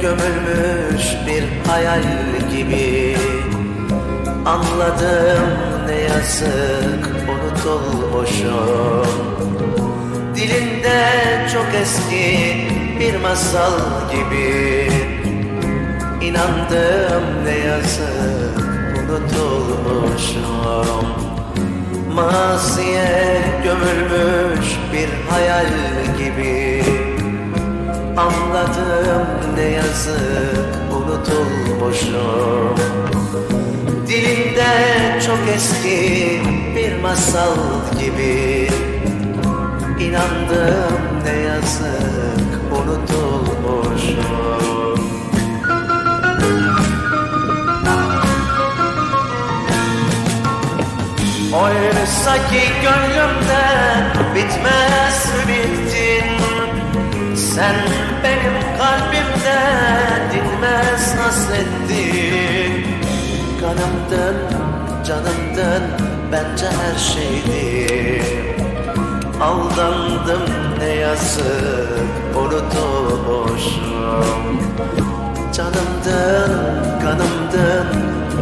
gömülmüş bir hayal gibi. Anladım ne yazık unutulmuşum. Dilinde çok eski bir masal gibi. İnandım ne yazık unutulmuşum. Maziye gömülmüş bir hayal gibi Anladım ne yazık unutulmuşum. Dilimde çok eski bir masal gibi. İnandım ne yazık unutulmuşum. Oysa ki gönlümden bitmez bittin Sen benim kalbimde dinmez hasrettin Kanımdın, canımdın, bence her şeydin Aldandım ne yazık unutmuşum Canımdın, kanımdın,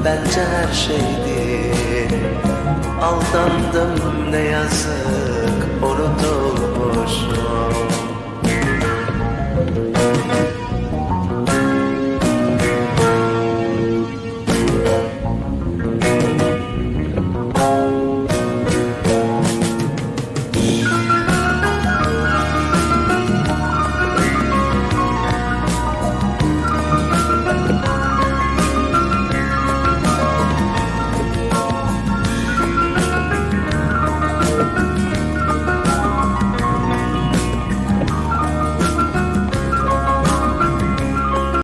bence her şeydin Aldandım ne yazık Thank you.